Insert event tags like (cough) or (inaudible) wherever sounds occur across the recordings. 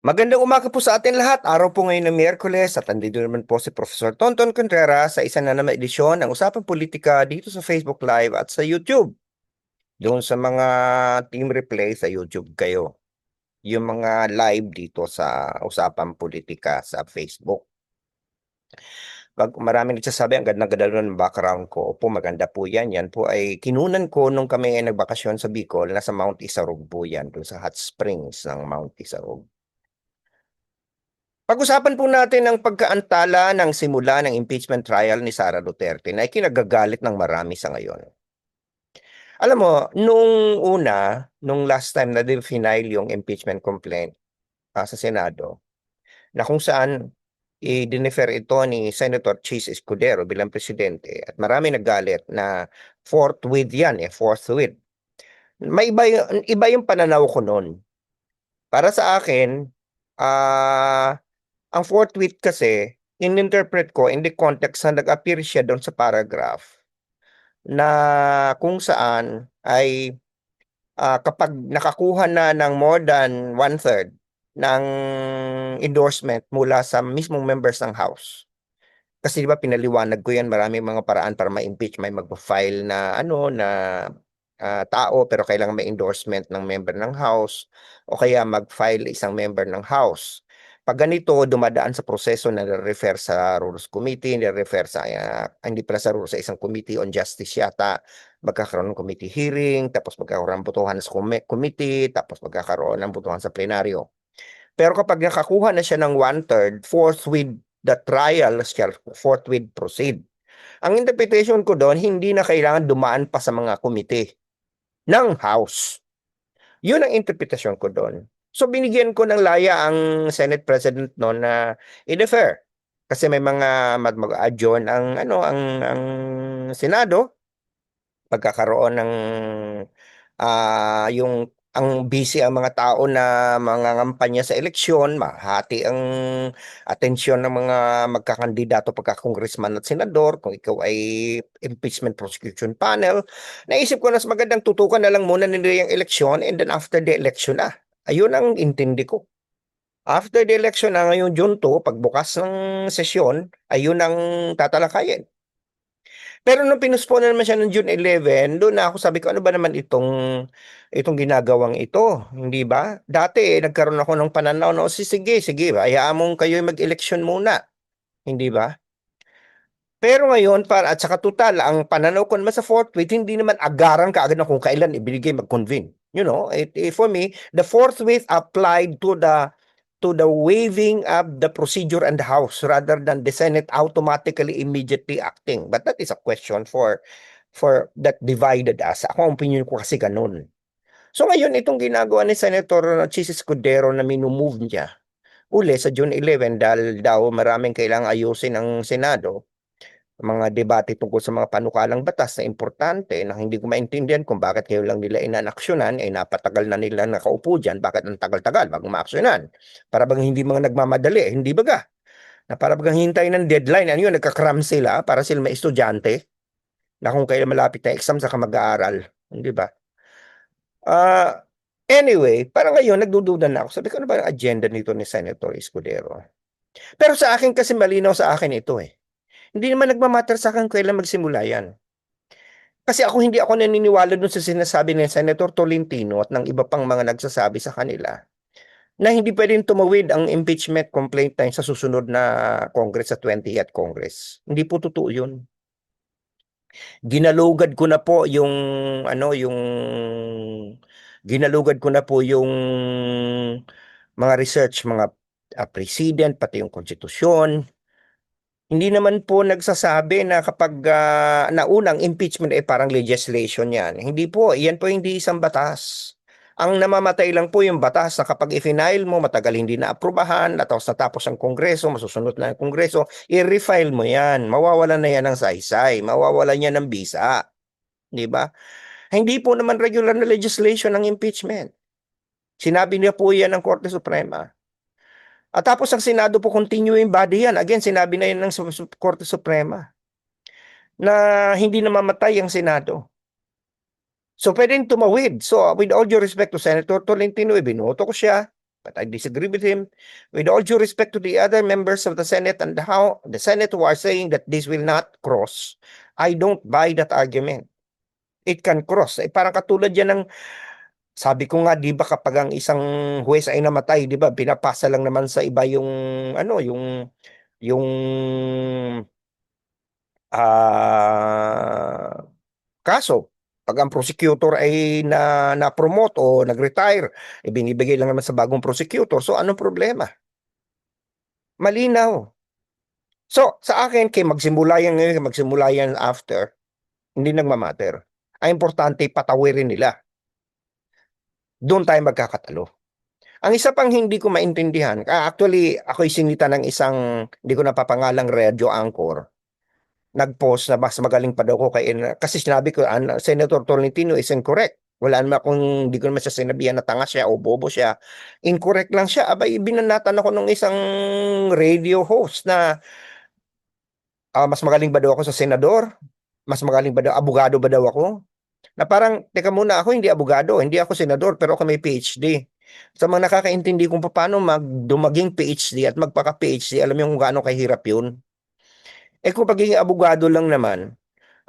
Magandang umaga po sa atin lahat. Araw po ngayon ng Miyerkules at andito naman po si Professor Tonton Contreras sa isa na naman edisyon ng Usapang Politika dito sa Facebook Live at sa YouTube. Doon sa mga team replay sa YouTube kayo. Yung mga live dito sa Usapang Politika sa Facebook. Pag maraming nagsasabi, ang ganda-ganda ng background ko. Opo, maganda po yan. Yan po ay kinunan ko nung kami ay nagbakasyon sa Bicol. Nasa Mount Isarog po yan. Doon sa hot springs ng Mount Isarog. Pag-usapan po natin ang pagkaantala ng simula ng impeachment trial ni Sara Duterte na ikinagagalit ng marami sa ngayon. Alam mo, nung una, nung last time na din-file yung impeachment complaint ah, sa Senado, na kung saan i-defer ito ni Senator Chis Escudero bilang presidente at marami nagalit na forthwith yan, eh, forthwith. May iba, y- iba yung pananaw ko noon. Para sa akin, ah ang forthwith kasi, in-interpret ko in the context na nag-appear siya doon sa paragraph na kung saan ay ah, kapag nakakuha na ng more than one-third ng endorsement mula sa mismong members ng House. Kasi di ba pinaliwanag ko yan, maraming mga paraan para ma-impeach, may magpa-file na ano na ah, tao pero kailangan may endorsement ng member ng House o kaya mag-file isang member ng House. Pag ganito, dumadaan sa proseso na refer sa Rules Committee, refer sa, ah, hindi pala sa Rules, sa isang Committee on Justice yata, magkakaroon ng committee hearing, tapos magkakaroon ng butuhan sa committee, tapos magkakaroon ng butuhan sa plenaryo. Pero kapag nakakuha na siya ng one-third, forthwith the trial shall forthwith proceed. Ang interpretation ko doon, hindi na kailangan dumaan pa sa mga committee ng House. Yun ang interpretasyon ko doon. So binigyan ko ng laya ang Senate President noon na i-defer. Kasi may mga mag- mag-adjourn ang ano ang ang Senado pagkakaroon ng ah yung ang busy ang mga tao na mga ngampanya sa eleksyon, mahati ang atensyon ng mga magkakandidato pagka-congressman at senador, kung ikaw ay impeachment prosecution panel, naisip ko na mas magandang tutukan na lang muna nila yung eleksyon and then after the election na. Ayun ang intindi ko. After the election na ngayong June 2, pagbukas ng sesyon, ayun ang tatalakayin. Pero nung pinuspone na naman siya ng June 11, doon na ako sabi ko, ano ba naman itong itong ginagawang ito, hindi ba? Dati eh, nagkaroon ako ng pananaw na, "O, si- sige, sige, hayaan mong kayo mag-eleksyon muna. Hindi ba? Pero ngayon, para, at saka total, ang pananaw ko naman sa forthwith, hindi naman agaran kaagad na kung kailan ibinigay mag-convene. You know, it, it- for me, the forthwith applied to the to the waiving of the procedure and the House rather than the Senate automatically immediately acting. But that is a question for for that divided us. Ako opinion ko kasi ganun. So ngayon, itong ginagawa ni Senator Chis Escudero na minumove niya uli sa June 11 dahil daw maraming kailangang ayusin ng Senado mga debate tungkol sa mga panukalang batas na importante na hindi ko maintindihan kung bakit kayo lang nila inanaksyonan, ay napatagal na nila nakaupo dyan, bakit ang tagal-tagal bago maaksyonan? Para bang hindi mga nagmamadali, hindi baga? Na para bang hintay ng deadline, ano yun, nagkakram sila para sila may estudyante na kung kailan malapit na exam saka mag-aaral, hindi ba? Ah, anyway, parang ngayon nagdududa na ako. Sabi ko, ano ba ang agenda nito ni Senator Escudero? Pero sa akin kasi malinaw sa akin ito eh. Hindi naman nagmamatter sa akin kailan magsimula yan. Kasi ako hindi ako naniniwala dun sa sinasabi ni Senator Tolentino at ng iba pang mga nagsasabi sa kanila na hindi pwedeng tumawid ang impeachment complaint yun sa susunod na Congress sa 20th Congress. Hindi po totoo yun. Ginalugad ko na po yung ano yung ginalugad ko na po yung mga research, mga ah, president, pati yung konstitusyon, hindi naman po nagsasabi na kapag ah, naunang impeachment ay parang legislation yan. Hindi po, yan po hindi isang batas. Ang namamatay lang po yung batas na kapag i-file mo, matagal hindi na aprubahan, tapos ang kongreso, masusunod na ang kongreso, i-refile mo yan. Mawawalan na yan ng saysay, mawawalan yan ng bisa. Di ba? Hindi po naman regular na legislation ng impeachment. Sinabi niya po yan ng Korte Suprema. At tapos ang Senado po continuing body yan. Again, sinabi na yan ng Korte Suprema na hindi na mamatay ang Senado. So pwedeng tumawid. So with all due respect to Senator Tolentino, eh, binoto ko siya. But I disagree with him. With all due respect to the other members of the Senate and how the Senate who are saying that this will not cross, I don't buy that argument. It can cross. Eh, parang katulad yan ng sabi ko nga, di ba kapag ang isang huwes ay namatay, di ba, pinapasa lang naman sa iba yung, ano, yung, yung, ah, kaso. Pag ang prosecutor ay na, na-promote o nag-retire, eh, binibigay lang naman sa bagong prosecutor. So, anong problema? Malinaw. So, sa akin, kay magsimula yan ngayon, magsimula yan after, hindi nagmamatter. Ang importante, patawirin nila doon tayo magkakatalo. Ang isa pang hindi ko maintindihan, ah, actually, ako'y sinita ng isang, hindi ko napapangalang radio anchor, nag-post na mas magaling pa daw ko kay, kasi sinabi ko, an, Senator Tolentino is incorrect. Wala naman akong, hindi ko naman siya sinabihan na tanga siya o bobo siya. Incorrect lang siya. Abay, binanatan ako ng isang radio host na ah, mas magaling ba daw ako sa senador? Mas magaling ba daw, abogado ba daw ako? Na parang, teka muna, ako hindi abogado, hindi ako senador, pero ako may PhD. Sa mga nakakaintindi kung paano mag dumaging PhD at magpaka-PhD, alam mo kung gaano kahirap yun. Eh kung pagiging abogado lang naman,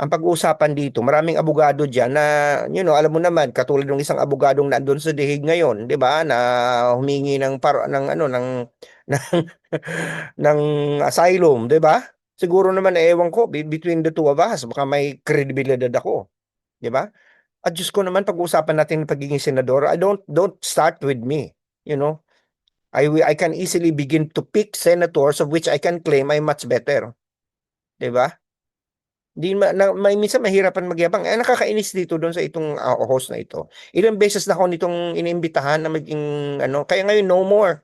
ang pag-uusapan dito, maraming abogado diyan na, you know, alam mo naman, katulad ng isang abogadong nandoon sa dihig ngayon, 'di ba, na humingi ng par ng ano ng (laughs) ng, ng asylum, 'di ba? Siguro naman eh, ewan ko between the two of us, baka may credibility ako. 'Di ba? At Diyos ko naman pag-uusapan natin ng pagiging senador, I don't don't start with me, you know. I I can easily begin to pick senators of which I can claim I'm much better. 'Di ba? Di ma, na, may minsan mahirapan magyabang. Eh, nakakainis dito doon sa itong ah, host na ito. Ilang beses na ako nitong inimbitahan na maging ano, kaya ngayon no more.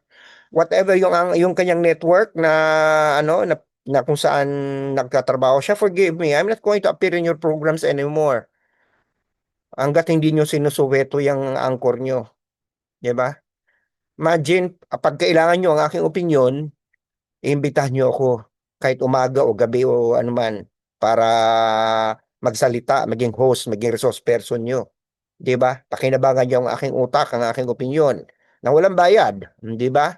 Whatever yung ang yung kanyang network na ano na, na kung saan nagtatrabaho siya, forgive me. I'm not going to appear in your programs anymore hanggat hindi nyo sinusuweto yung angkor nyo. Di ba? Imagine, pag kailangan nyo ang aking opinion, iimbitahan nyo ako kahit umaga o gabi o anuman para magsalita, maging host, maging resource person nyo. Di ba? Pakinabangan nyo ang aking utak, ang aking opinion na walang bayad. Di ba?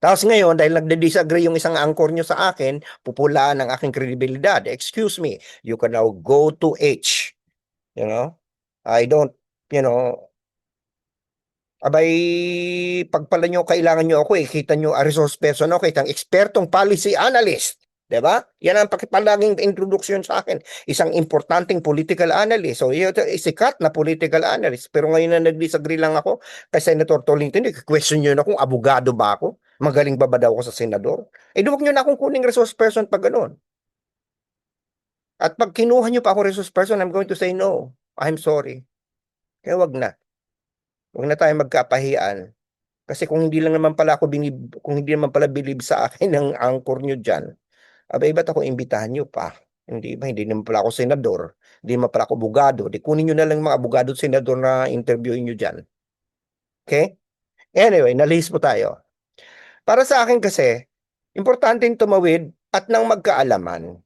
Tapos ngayon, dahil nagde-disagree yung isang angkor nyo sa akin, pupulaan ang aking kredibilidad. Excuse me, you can now go to H. You know? I don't, you know, abay, pag pala nyo kailangan nyo ako, eh, kita nyo a resource person ako, kitang ekspertong policy analyst. ba? Yan ang pakipalaging introduction sa akin. Isang importanteng political analyst. So, yun, sikat na political analyst. Pero ngayon na nag-disagree lang ako kay Senator Tolentino, question nyo na kung abogado ba ako? Magaling ba ba daw ako sa senador? Eh, duwag nyo na akong kuning resource person pag ganun. At pag kinuha nyo pa ako resource person, I'm going to say no. I'm sorry. Kaya wag na. Wag na tayo magkapahian. Kasi kung hindi lang naman pala ako binib, kung hindi naman pala bilib sa akin (laughs) ng angkor nyo dyan, abay ba't ako imbitahan nyo pa? Hindi ba? Hindi naman pala ako senador. Hindi naman pala ako abogado. Di kunin nyo na lang mga abogado at senador na interviewin nyo dyan. Okay? Anyway, nalihis po tayo. Para sa akin kasi, importante tumawid at nang magkaalaman.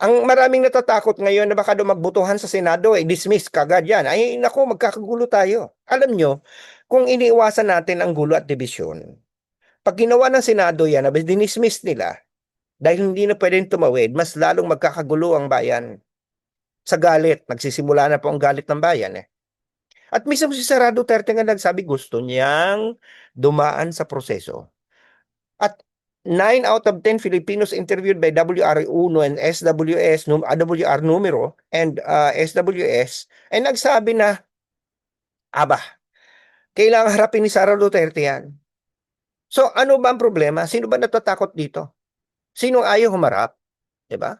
Ang maraming natatakot ngayon na baka daw magbutuhan sa Senado, eh, dismiss kagad yan. Ay, nako, magkakagulo tayo. Alam nyo, kung iniiwasan natin ang gulo at dibisyon, pag ginawa ng Senado yan, abis dinismiss nila, dahil hindi na pwedeng tumawid, mas lalong magkakagulo ang bayan. Sa galit, nagsisimula na po ang galit ng bayan eh. At mismo si Sara Duterte nga nagsabi gusto niyang dumaan sa proseso. At 9 out of 10 Filipinos interviewed by WR1 and SWS, num, ah, WR numero and uh, SWS ay nagsabi na, aba, kailangan harapin ni Sara Duterte yan. So ano ba ang problema? Sino ba natatakot dito? Sino ayaw humarap? ba?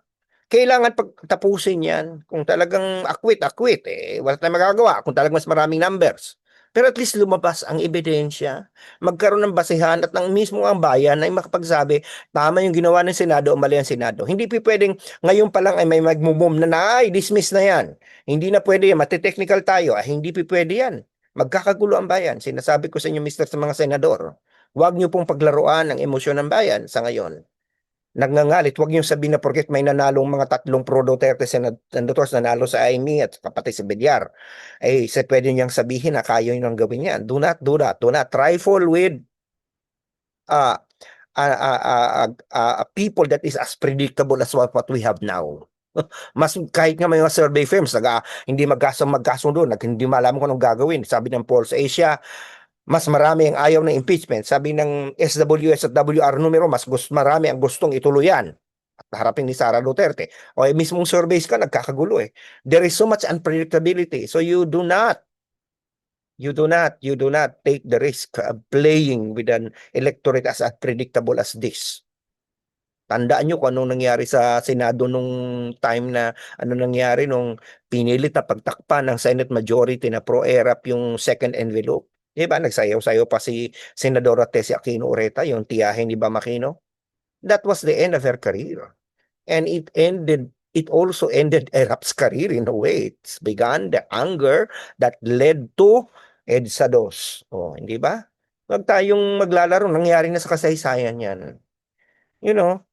Kailangan pagtapusin yan. Kung talagang akwit, akwit, eh, wala tayong magagawa. Kung talagang mas maraming numbers. Pero at least lumabas ang ebidensya, magkaroon ng basihan at ng mismo ang bayan ay makapagsabi, tama yung ginawa ng Senado o mali ang Senado. Hindi pa pwedeng ngayon pa lang ay may magmumum na na, ay, dismiss na yan. Hindi na pwede yan, matitechnical tayo. Ah, hindi pa pwede yan. Magkakagulo ang bayan. Sinasabi ko sa inyo, Mr. sa mga senador, huwag niyo pong paglaruan ang emosyon ng bayan sa ngayon. Nagngangalit, huwag niyong sabihin na porket may nanalong mga tatlong pro Duterte senat- senators nanalo sa IME at kapatid si Villar, eh, sa pwede niyang sabihin na kaya niyong gawin yan. Do not do that. Do not trifle with uh, uh, uh, uh, uh, uh, people that is as predictable as what, we have now. (laughs) Mas kahit nga may mga survey firms naga hindi magkaso magkasundo, nag hindi malaman kung anong gagawin. Sabi ng Pulse Asia, mas marami ang ayaw ng impeachment. Sabi ng SWS at WR numero, mas gusto marami ang gustong ituloy yan. At harapin ni Sara Duterte. O eh, mismong surveys ka, nagkakagulo eh. There is so much unpredictability. So you do not You do not, you do not take the risk of playing with an electorate as unpredictable as this. Tandaan nyo kung anong nangyari sa Senado nung time na ano nangyari nung pinilit na pagtakpan ng Senate majority na pro-ERAP yung second envelope. Di ba? Nagsayaw-sayaw pa si Senadora Tessie Aquino Oreta, yung tiyahin ni Bam Aquino. That was the end of her career. And it ended it also ended (laughs) ERAP's career in a way. It's began the anger that led to EDSA 2. Oh, hindi ba? Huwag tayong maglalaro. Nangyari na sa kasaysayan yan. You know?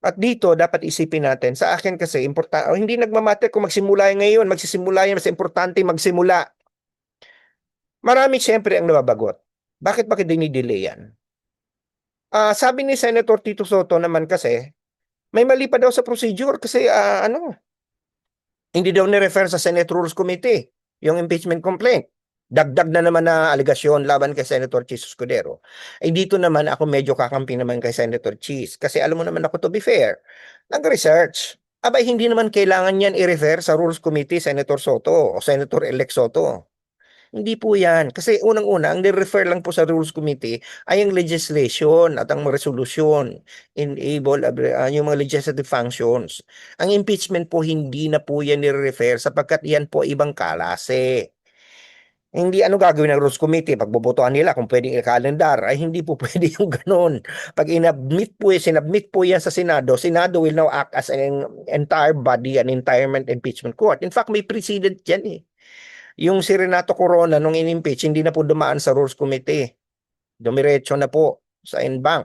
At dito, dapat isipin natin, sa akin kasi, important, oh, hindi nagmamatter kung magsimula yan ngayon, magsisimula yan, mas importante magsimula. Marami siyempre ang nababagot. Bakit bakit dinidelay yan? Ah, sabi ni Senator Tito Soto naman kasi, may mali pa daw sa procedure kasi ah, ano, hindi daw ni-refer sa Senate Rules Committee yung impeachment complaint. Dagdag na naman na aligasyon laban kay Senator Chis Escudero. Eh dito naman ako medyo kakampi naman kay Senator Chis kasi alam mo naman ako to be fair. Nag-research. Abay hindi naman kailangan yan i-refer sa Rules Committee Senator Soto o Senator Elect Soto. Hindi po yan. Kasi unang-una, ang ni-refer lang po sa Rules Committee ay ang legislation at ang resolution enable uh, yung mga legislative functions. Ang impeachment po hindi na po yan ni-refer sapagkat yan po ibang kalase. Hindi ano gagawin ng Rules Committee pagbobotohan nila kung pwedeng i-calendar ay hindi po (laughs) pwede yung ganun. Pag inadmit po yan, sinabmit po yan sa Senado, Senado will now act as an entire body, an entirement impeachment court. In fact, may precedent yan eh. Yung si Renato Corona nung in-impeach, hindi na po dumaan sa Rules Committee. Dumiretso na po sa NBank,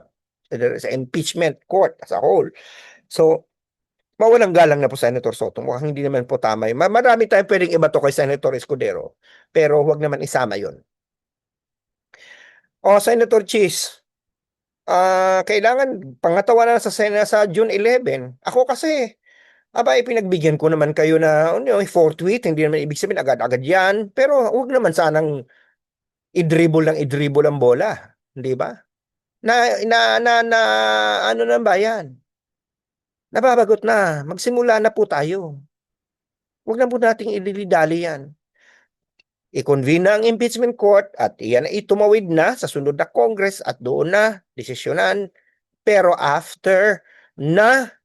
sa impeachment court as a whole. So, mawalang galang na po Senator Soto. Mukhang hindi naman po tama. yun. Ma- Marami tayong pwedeng ibato kay Senator Escudero. Pero huwag naman isama yon. O, Senator Cheese, ah kailangan pangatawa na sa Sena sa June 11. Ako kasi, aba, ipinagbigyan ko naman kayo na ano, forthwith, hindi naman ibig sabihin agad-agad yan. Pero huwag naman sanang i-dribble lang i-dribble ang bola. Di ba? Na, na, na, na, ano na ba yan? Nababagot na. Magsimula na po tayo. Huwag na po nating ililidali yan. I-convene na ang impeachment court at iyan ay tumawid na sa sunod na Congress at doon na desisyonan. Pero after na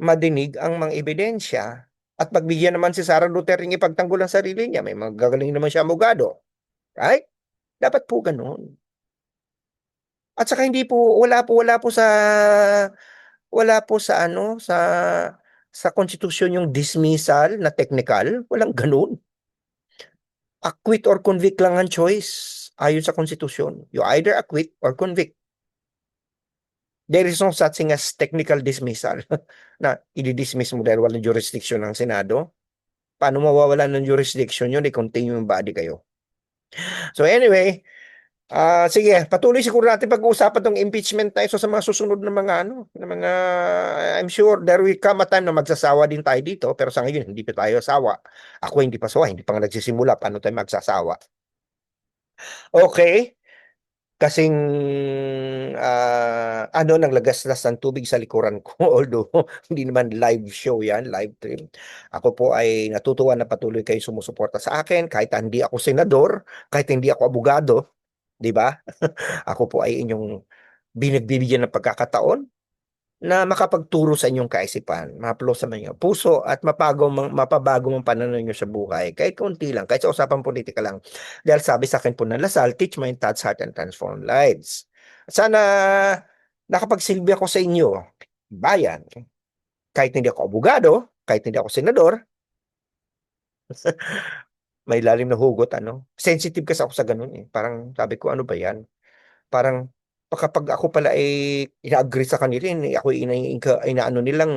madinig ang mga ebidensya at pagbigyan naman si Sara Duterte ng ipagtanggol ang sarili niya, may mga gagaling naman siya abogado. Right? Dapat po ganun. At saka hindi po, wala po, wala po sa, wala po sa ano, sa, sa konstitusyon yung dismissal na technical. Walang ganun. Acquit or convict lang ang choice ayon sa konstitusyon. You either acquit or convict. There is no such thing as technical dismissal (laughs) na i-dismiss mo dahil walang jurisdiction ng Senado. Paano mawawala ng jurisdiction yun? I-continue yung body kayo. So anyway, ah sige, patuloy siguro natin pag-uusapan tong impeachment na ito sa mga susunod na mga ano, na mga I'm sure there will come a time na magsasawa din tayo dito, pero sa ngayon hindi pa tayo sawa. Ako hindi pa sawa, hindi pa nga nagsisimula, paano tayo magsasawa? Okay. Kasing ah, ano naglagaslas ng tubig sa likuran ko (laughs) although hindi naman live show yan, live stream. Ako po ay natutuwa na patuloy kayo sumusuporta sa akin kahit hindi ako senador, kahit hindi ako abogado, 'di ba? (laughs) ako po ay inyong binagbibigyan ng pagkakataon na makapagturo sa inyong kaisipan, maplo sa mga puso at mapago mang, mapabago ang pananaw nyo sa buhay. Kahit konti lang, kahit sa usapan politika lang. Dahil sabi sa akin po ng Lasal, teach mind, touch heart, and transform lives. Sana nakapagsilbi ako sa inyo, bayan, kahit hindi ako abogado, kahit hindi ako senador, (laughs) may lalim na hugot, ano? Sensitive kasi ako sa ganun eh. Parang sabi ko, ano ba yan? Parang kapag ako pala ay ina-agree sa kanila, eh, ako ina ina inaano nilang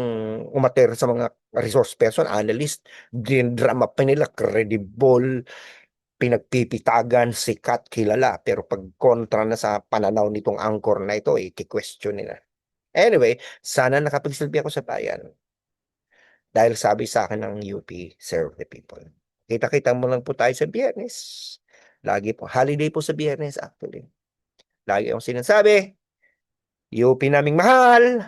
umattend sa mga resource person, analyst, dinadrama pa nila credible, pinagpipitagan, sikat, kilala. Pero pag kontra na sa pananaw nitong anchor na ito, eh, ki-question nila. Anyway, sana nakapagsilbi ako sa bayan. Dahil sabi sa akin ng UP, serve the people. Kita-kita mo lang po tayo sa Biyernes. Lagi po, holiday po sa Biyernes actually. Lagi akong sinasabi, UP naming mahal,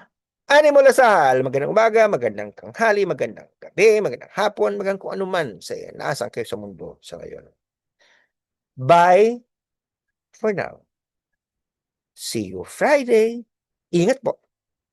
Animo Lasal, magandang umaga, magandang tanghali, magandang gabi, magandang hapon, magandang kung ano man sa nasaan kayo sa mundo sa ngayon. Bye for now. See you Friday. Ingat po.